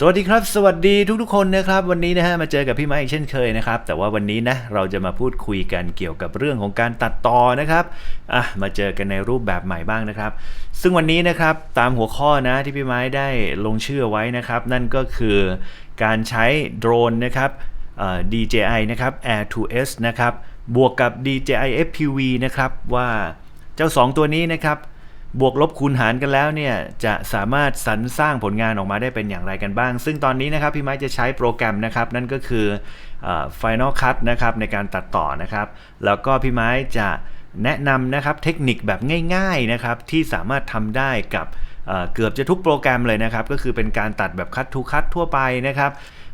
สวัสดีครับ สวัสดีทุกๆคนนะครับ วันนี้นะฮะมาเจอกับพี่ไม้อีกเช่นเคยนะครับ แต่ว่าวันนี้นะเราจะมาพูดคุยกันเกี่ยวกับเรื่องของการตัดต่อนะครับอะมาเจอกันในรูปแบบใหม่บ้างนะครับ ซึ่งวันนี้นะครับตามหัวข้อนะที่พี่ไม้ได้ลงชื่อไว้นะครับ นั่นก็คือการใช้โดรนนะครับ DJI นะครับ Air 2S นะครับบวกกับ DJI FPV นะครับว่าเจ้า 2 ตัวนี้นะครับ บวกลบคูณหารกันแล้วเนี่ยจะสามารถสรรสร้างผลงานออกมาได้เป็นอย่างไรกันบ้าง ซึ่งตอนนี้นะครับพี่ไม้จะใช้โปรแกรมนะครับ นั่นก็คือเอ่อ Final Cut นะครับในการตัดต่อนะครับ แล้วก็พี่ไม้จะแนะนำนะครับเทคนิคแบบง่ายๆนะครับที่สามารถทำได้กับเอ่อเกือบจะทุกโปรแกรมเลยนะครับ ก็คือเป็นการตัดแบบคัดทูคัดทั่วไปนะครับ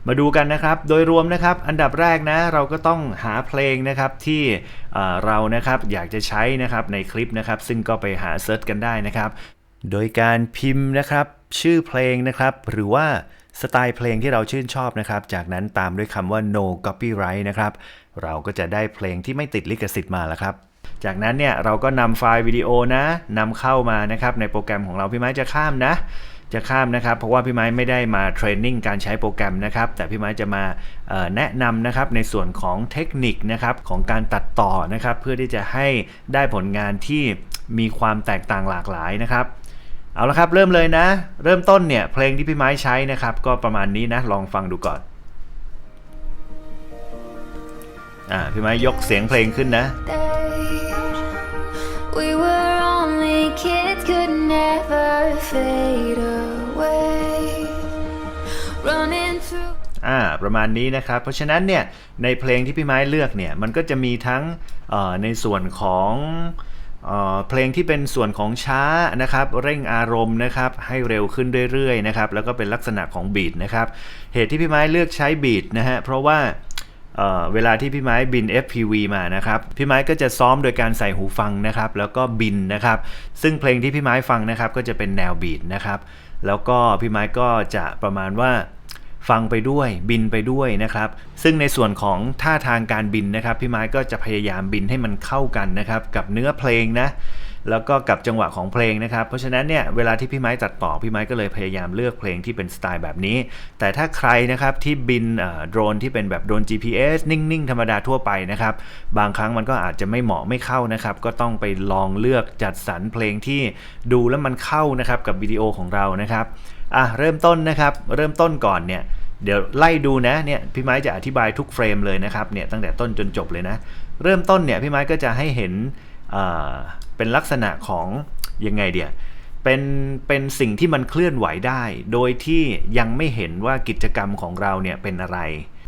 มาดูกันนะครับ โดยรวมนะครับ อันดับแรกนะ เราก็ต้องหาเพลงนะครับที่เเรานะครับอยากจะใช้นะครับในคลิปนะครับ ซึ่งก็ไปหาเซิร์ชกันได้นะครับ โดยการพิมพ์นะครับชื่อเพลงนะครับ หรือว่าสไตล์เพลงที่เราชื่นชอบนะครับ จากนั้นตามด้วยคำว่า no copyright นะครับ เราก็จะได้เพลงที่ไม่ติดลิขสิทธิ์มาแล้วครับ จากนั้นเนี่ยเราก็นำไฟล์วิดีโอนะนำเข้ามานะครับในโปรแกรมของเราพี่ไม้จะข้ามนะ จะข้ามนะครับ เพราะว่าพี่ไม้ไม่ได้มาเทรนนิ่งการใช้โปรแกรมนะครับ แต่พี่ไม้จะมาแนะนำนะครับในส่วนของเทคนิคนะครับของการตัดต่อนะครับ เพื่อที่จะให้ได้ผลงานที่มีความแตกต่างหลากหลายนะครับเอาละครับ เริ่มเลยนะ เริ่มต้นเนี่ย เพลงที่พี่ไม้ใช้นะครับ ก็ประมาณนี้นะ ลองฟังดูก่อน อ่า พี่ไม้ยกเสียงเพลงขึ้นนะ We were only kids, could never fade away. Running through. อ่าประมาณนี้นะครับ เพราะฉะนั้นเนี่ยในเพลงที่พี่ไม้เลือกเนี่ยมันก็จะมีทั้งเอ่อในส่วนของเอ่อเพลงที่เป็นส่วนของช้านะครับเร่งอารมณ์นะครับให้เร็วขึ้นเรื่อยๆนะครับแล้วก็เป็นลักษณะของบีทนะครับเหตุที่พี่ไม้เลือกใช้บีทนะฮะเพราะว่า เเวลาที่พี่ไม้บิน FPV มานะครับ พี่ไม้ก็จะซ้อมโดยการใส่หูฟังนะครับ แล้วก็บินนะครับ ซึ่งเพลงที่พี่ไม้ฟังนะครับ ก็จะเป็นแนวบีทนะครับ แล้วก็พี่ไม้ก็จะประมาณว่าฟังไปด้วยบินไปด้วยนะครับ ซึ่งในส่วนของท่าทางการบินนะครับ พี่ไม้ก็จะพยายามบินให้มันเข้ากันนะครับ กับเนื้อเพลงนะ แล้วก็กับจังหวะของเพลงนะครับ เพราะฉะนั้นเนี่ยเวลาที่พี่ไม้ตัดต่อพี่ไม้ก็เลยพยายามเลือกเพลงที่เป็นสไตล์แบบนี้ แต่ถ้าใครนะครับที่บินโดรนที่เป็นแบบโดรน GPS นิ่งๆ ธรรมดาทั่วไปนะครับบางครั้งมันก็อาจจะไม่เหมาะไม่เข้านะครับก็ต้องไปลองเลือกจัดสรรเพลงที่ดูแล้วมันเข้านะครับกับวิดีโอของเรานะครับอะเริ่มต้นนะครับเริ่มต้นก่อนเนี่ยเดี๋ยวไล่ดูนะเนี่ยพี่ไม้จะอธิบายทุกเฟรมเลยนะครับเนี่ยตั้งแต่ต้นจนจบเลยนะ เริ่มต้นเนี่ยพี่ไม้ก็จะให้เห็น เป็นลักษณะของยังไงเดียเป็นเป็นสิ่งที่มันเคลื่อนไหวได้ โดยที่ยังไม่เห็นว่ากิจกรรมของเราเนี่ยเป็นอะไร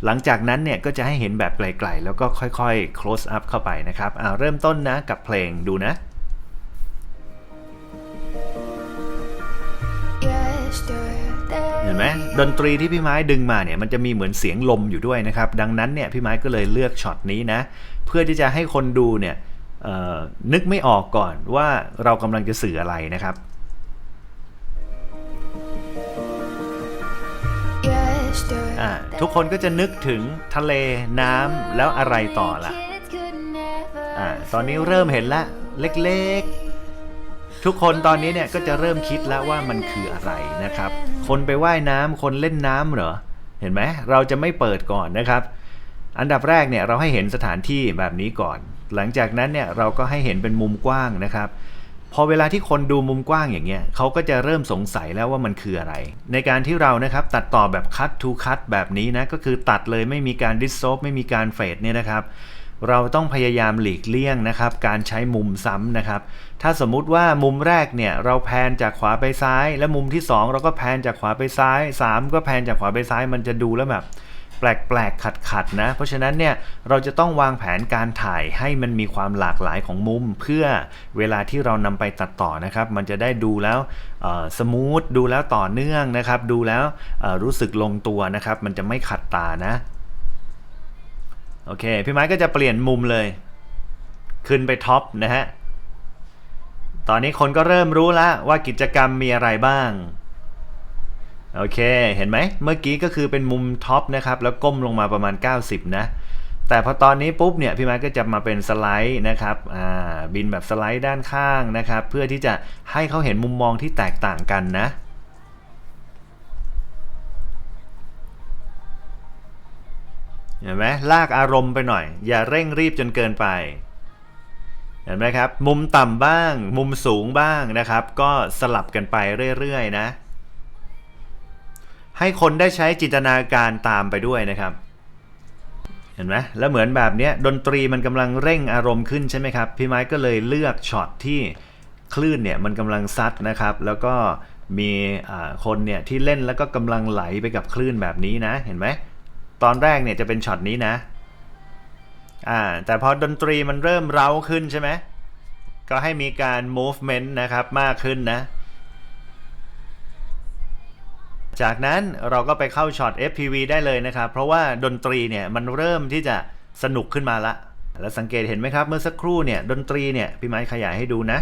หลังจากนั้นเนี่ยก็จะให้เห็นแบบไกลๆ แล้วก็ค่อยๆ close up เข้าไปนะครับอ่าเริ่มต้นนะกับเพลงดูนะ Yesterday. เห็นไหมดนตรีที่พี่ไม้ดึงมาเนี่ยมันจะมีเหมือนเสียงลมอยู่ด้วยนะครับ ดังนั้นเนี่ยพี่ไม้ก็เลยเลือกช็อตนี้นะ เพื่อที่จะให้คนดูเนี่ย นึกไม่ออกก่อนว่าเรากำลังจะสื่ออะไรนะครับ Yesterday. อ่าทุกคนก็จะนึกถึงทะเลน้ำแล้วอะไรต่อล่ะ Kids could never อ่าตอนนี้เริ่มเห็นละเล็กๆ ทุกคนตอนนี้เนี่ยก็จะเริ่มคิดแล้วว่ามันคืออะไรนะครับ คนไปว่ายน้ำคนเล่นน้ำเหรอ เห็นไหมเราจะไม่เปิดก่อนนะครับ อันดับแรกเนี่ยเราให้เห็นสถานที่แบบนี้ก่อน หลังจากนั้นเนี่ยเราก็ให้เห็นเป็นมุมกว้างนะครับพอเวลาที่คนดูมุมกว้างอย่างเงี้ยเขาก็จะเริ่มสงสัยแล้วว่ามันคืออะไร ในการที่เรานะครับตัดต่อแบบ cut to cut แบบนี้นะก็คือตัดเลยไม่มีการ dissolve ไม่มีการเฟดเนี่ยนะครับ เราต้องพยายามหลีกเลี่ยงนะครับ การใช้มุมซ้ำนะครับ ถ้าสมมุติว่ามุมแรกเนี่ยเราแพนจากขวาไปซ้าย และมุมที่ 2 เราก็แพนจากขวาไปซ้าย 3 ก็แพนจากขวาไปซ้ายมันจะดูแล้วแบบ แปลกๆขัดๆนะ เพราะฉะนั้นเนี่ยเราจะต้องวางแผนการถ่ายให้มันมีความหลากหลายของมุม เพื่อเวลาที่เรานำไปตัดต่อนะครับ มันจะได้ดูแล้วสมูทดูแล้วต่อเนื่องนะครับ ดูแล้วรู้สึกลงตัวนะครับ มันจะไม่ขัดตานะโอเคพี่ไม้ก็จะเปลี่ยนมุมเลย ขึ้นไปท็อปนะฮะตอนนี้คนก็เริ่มรู้แล้วว่ากิจกรรมมีอะไรบ้าง โอเค เห็นไหม เมื่อกี้ก็คือเป็นมุมท็อปนะครับ แล้วก้มลงมาประมาณ 90 นะ แต่พอตอนนี้ปุ๊บเนี่ยพี่มาร์ก็จะมาเป็นสไลด์นะครับบินแบบสไลด์ด้านข้างนะครับ เพื่อที่จะให้เขาเห็นมุมมองที่แตกต่างกันนะเห็นไหมลากอารมณ์ไปหน่อย อย่าเร่งรีบจนเกินไป เห็นไหมครับ มุมต่ำบ้าง มุมสูงบ้างนะครับ ก็สลับกันไปเรื่อยๆนะ ให้คนได้ใช้จินตนาการตามไปด้วยนะครับ เห็นไหมแล้วเหมือนแบบนี้ดนตรีมันกำลังเร่งอารมณ์ขึ้นใช่ไหมครับ พี่ไม้ก็เลยเลือกช็อตที่คลื่นเนี่ยมันกำลังซัดนะครับ แล้วก็มีคนเนี่ยที่เล่นแล้วก็กำลังไหลไปกับคลื่นแบบนี้นะ เห็นไหมตอนแรกเนี่ยจะเป็นช็อตนี้นะอ่าแต่พอดนตรีมันเริ่มเร้าขึ้นใช่ไหมก็ให้มีการ movement นะครับมากขึ้นนะ จากนั้นเราก็ไปเข้าช็อต FPV ได้เลยนะครับ เพราะว่าดนตรีเนี่ยมันเริ่มที่จะสนุกขึ้นมาละ แล้วสังเกตเห็นไหมครับ เมื่อสักครู่เนี่ยดนตรีเนี่ยพี่ไม้ขยายให้ดูนะ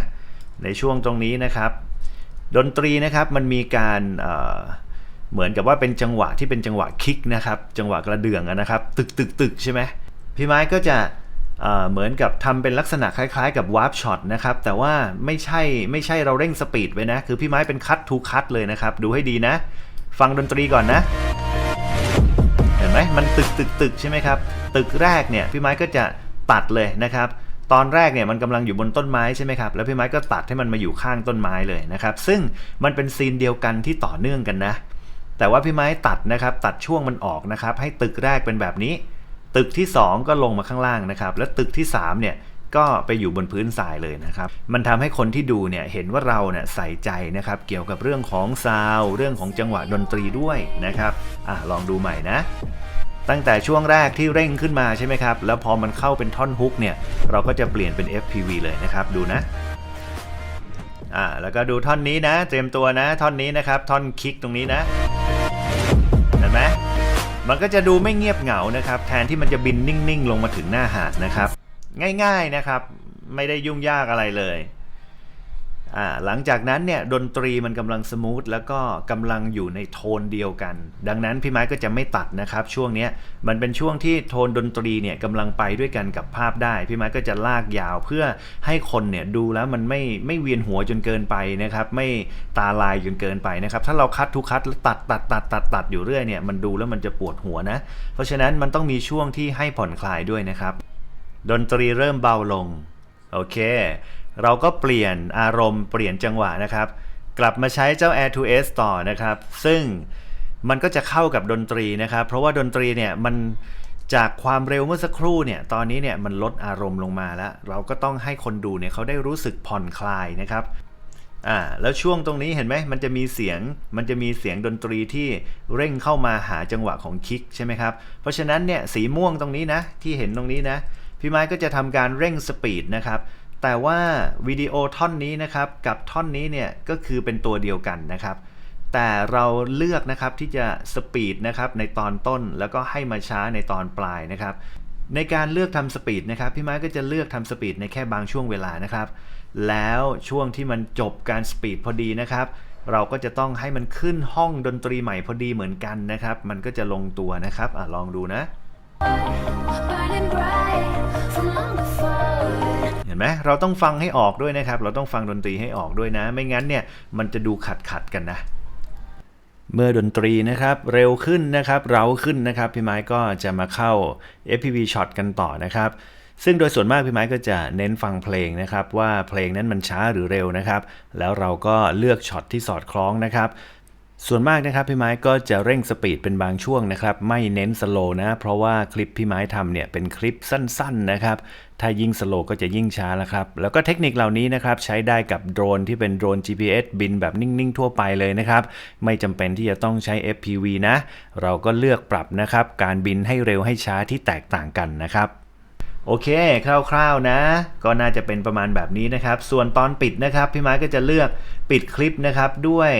ในช่วงตรงนี้นะครับ ดนตรีนะครับมันมีการเเหมือนกับว่าเป็นจังหวะที่เป็นจังหวะคิกนะครับ จังหวะกระเดื่องนะครับ ตึกตึกตึกใช่ไหมพี่ไม้ก็จะเเหมือนกับทำเป็นลักษณะคล้ายๆ กับวาร์ปช็อตนะครับ แต่ว่าไม่ใช่ไม่ใช่เราเร่งสปีดไว้นะ คือพี่ไม้เป็นคัตทูคัตเลยนะครับ ดูให้ดีนะ ฟังดนตรีก่อนนะ เห็นไหมมันตึกตึกตึกใช่ไหมครับ ตึกแรกเนี่ยพี่ไม้ก็จะตัดเลยนะครับ ตอนแรกเนี่ยมันกำลังอยู่บนต้นไม้ใช่ไหมครับ แล้วพี่ไม้ก็ตัดให้มันมาอยู่ข้างต้นไม้เลยนะครับ ซึ่งมันเป็นซีนเดียวกันที่ต่อเนื่องกันนะ แต่ว่าพี่ไม้ตัดนะครับ ตัดช่วงมันออกนะครับ ให้ตึกแรกเป็นแบบนี้ ตึกที่ 2 ก็ลงมาข้างล่างนะครับ และตึกที่3เนี่ย ก็ไปอยู่บนพื้นทรายเลยนะครับ มันทำให้คนที่ดูเนี่ยเห็นว่าเราเนี่ยใส่ใจนะครับ เกี่ยวกับเรื่องของซาวเรื่องของจังหวะดนตรีด้วยนะครับอะลองดูใหม่นะ ตั้งแต่ช่วงแรกที่เร่งขึ้นมาใช่ไหมครับ แล้วพอมันเข้าเป็นท่อนฮุกเนี่ย เราก็จะเปลี่ยนเป็น FPV เลยนะครับ ดูนะอ่าแล้วก็ดูท่อนนี้นะ เตรียมตัวนะ ท่อนนี้นะครับ ท่อนคิกตรงนี้นะ เห็นไหมมันก็จะดูไม่เงียบเหงานะครับ แทนที่มันจะบินนิ่ง ๆ ลงมาถึงหน้าหาดนะครับ ง่ายๆนะครับ ไม่ได้ยุ่งยากอะไรเลยหลังจากนั้นเนี่ยดนตรีมันกำลังสมูทแล้วก็กำลังอยู่ในโทนเดียวกัน ดังนั้นพี่ไม้ก็จะไม่ตัดนะครับ ช่วงนี้มันเป็นช่วงที่โทนดนตรีเนี่ยกำลังไปด้วยกันกับภาพได้ พี่ไม้ก็จะลากยาวเพื่อให้คนเนี่ยดูแล้วมันไม่ไม่เวียนหัวจนเกินไปนะครับไม่ตาลายจนเกินไปนะครับถ้าเราคัดทุกคัดแล้วตัดตัดตัดตัดตัดอยู่เรื่อยเนี่ยมันดูแล้วมันจะปวดหัวนะ เพราะฉะนั้นมันต้องมีช่วงที่ให้ผ่อนคลายด้วยนะครับ ดนตรีเริ่มเบาลง โอเค เราก็เปลี่ยนอารมณ์เปลี่ยนจังหวะนะครับ กลับมาใช้เจ้า Air to S ต่อนะครับ ซึ่งมันก็จะเข้ากับดนตรีนะครับ เพราะว่าดนตรีเนี่ยมันจากความเร็วเมื่อสักครู่เนี่ย ตอนนี้เนี่ยมันลดอารมณ์ลงมาแล้ว เราก็ต้องให้คนดูเนี่ยเขาได้รู้สึกผ่อนคลายนะครับอ่าแล้วช่วงตรงนี้เห็นไหมมันจะมีเสียงมันจะมีเสียงดนตรีที่เร่งเข้ามาหาจังหวะของคิกใช่ไหมครับ เพราะฉะนั้นเนี่ยสีม่วงตรงนี้นะที่เห็นตรงนี้นะ พี่ไม้ก็จะทำการเร่งสปีดนะครับ แต่ว่าวิดีโอท่อนนี้นะครับกับท่อนนี้เนี่ยก็คือเป็นตัวเดียวกันนะครับ แต่เราเลือกนะครับที่จะสปีดนะครับในตอนต้นแล้วก็ให้มาช้าในตอนปลายนะครับ ในการเลือกทำสปีดนะครับพี่ไม้ก็จะเลือกทำสปีดในแค่บางช่วงเวลานะครับ แล้วช่วงที่มันจบการสปีดพอดีนะครับเราก็จะต้องให้มันขึ้นห้องดนตรีใหม่พอดีเหมือนกันนะครับ มันก็จะลงตัวนะครับอลองดูนะ burning bright from long before. เห็นไหมเราต้องฟังให้ออกด้วยนะครับ เราต้องฟังดนตรีให้ออกด้วยนะ ไม่งั้นเนี่ยมันจะดูขัดขัดๆกันนะเมื่อดนตรีนะครับเร็วขึ้นนะครับเร้าขึ้นนะครับพี่ไม้ก็จะมาเข้า FPV shot กันต่อนะครับ ซึ่งโดยส่วนมากพี่ไม้ก็จะเน้นฟังเพลงนะครับ ว่าเพลงนั้นมันช้าหรือเร็วนะครับ แล้วเราก็เลือกช็อตที่สอดคล้องนะครับ ส่วนมากนะครับพี่ไม้ก็จะเร่งสปีดเป็นบางช่วงนะครับไม่เน้นสโลนะเพราะว่าคลิปพี่ไม้ทำเนี่ยเป็นคลิปสั้นๆนะครับถ้ายิ่งสโลก็จะยิ่งช้าแล้วครับแล้วก็เทคนิคเหล่านี้นะครับใช้ได้กับโดรนที่เป็นโดรน GPS บินแบบนิ่งๆทั่วไปเลยนะครับไม่จำเป็นที่จะต้องใช้ FPV นะเราก็เลือกปรับนะครับการบินให้เร็วให้ช้าที่แตกต่างกันนะครับโอเคคร่าวๆนะ ก็น่าจะเป็นประมาณแบบนี้นะครับ ส่วนตอนปิดนะครับ พี่ไม้ก็จะเลือกปิดคลิปนะครับด้วย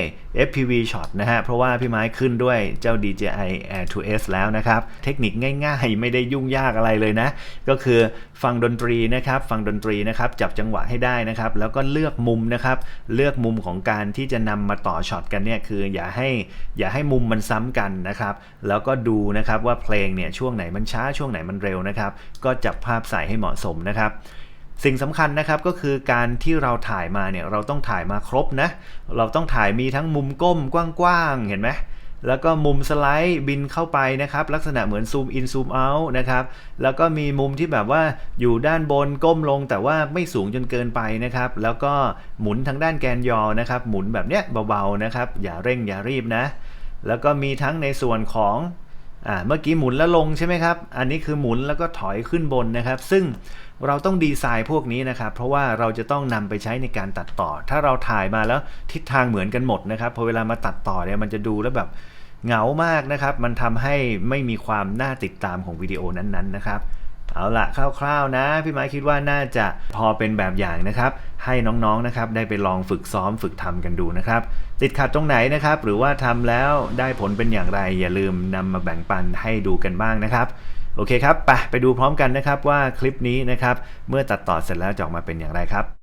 FPV shot นะฮะ เพราะว่าพี่ไม้ขึ้นด้วยเจ้า DJI Air 2S แล้วนะครับ เทคนิคง่ายๆ ไม่ได้ยุ่งยากอะไรเลยนะ ก็คือฟังดนตรีนะครับ ฟังดนตรีนะครับ จับจังหวะให้ได้นะครับ แล้วก็เลือกมุมนะครับ เลือกมุมของการที่จะนำมาต่อช็อตกันเนี่ย คืออย่าให้อย่าให้มุมมันซ้ำกันนะครับ แล้วก็ดูนะครับว่าเพลงเนี่ยช่วงไหนมันช้าช่วงไหนมันเร็วนะครับ ก็จับภาพใส่ให้เหมาะสมนะครับ สิ่งสำคัญนะครับก็คือการที่เราถ่ายมาเนี่ยเราต้องถ่ายมาครบนะ เราต้องถ่ายมีทั้งมุมก้มกว้างๆ เห็นไหมแล้วก็มุมสไลด์บินเข้าไปนะครับ ลักษณะเหมือนซูมอินซูมเอาท์นะครับ แล้วก็มีมุมที่แบบว่าอยู่ด้านบนก้มลง แต่ว่าไม่สูงจนเกินไปนะครับ แล้วก็หมุนทางด้านแกนยอนะครับ หมุนแบบเนี้ยเบาๆนะครับ อย่าเร่งอย่ารีบนะ แล้วก็มีทั้งในส่วนของ อ่าเมื่อกี้หมุนแล้วลงใช่ไหมครับ อันนี้คือหมุนแล้วก็ถอยขึ้นบนนะครับ ซึ่งเราต้องดีไซน์พวกนี้นะครับ เพราะว่าเราจะต้องนำไปใช้ในการตัดต่อ ถ้าเราถ่ายมาแล้วทิศทางเหมือนกันหมดนะครับพอเวลามาตัดต่อเนี่ยมันจะดูแล้วแบบเหงามากนะครับ มันทำให้ไม่มีความน่าติดตามของวิดีโอนั้นๆนะครับ เอาละคร่าวๆนะ พี่ไม้คิดว่าน่าจะพอเป็นแบบอย่างนะครับ ให้น้องๆนะครับได้ไปลองฝึกซ้อมฝึกทำกันดูนะครับ ติดขัดตรงไหนนะครับ หรือว่าทำแล้วได้ผลเป็นอย่างไร อย่าลืมนำมาแบ่งปันให้ดูกันบ้างนะครับโอเคครับไปไปดูพร้อมกันนะครับว่าคลิปนี้นะครับเมื่อตัดต่อเสร็จแล้วจะออกมาเป็นอย่างไรครับ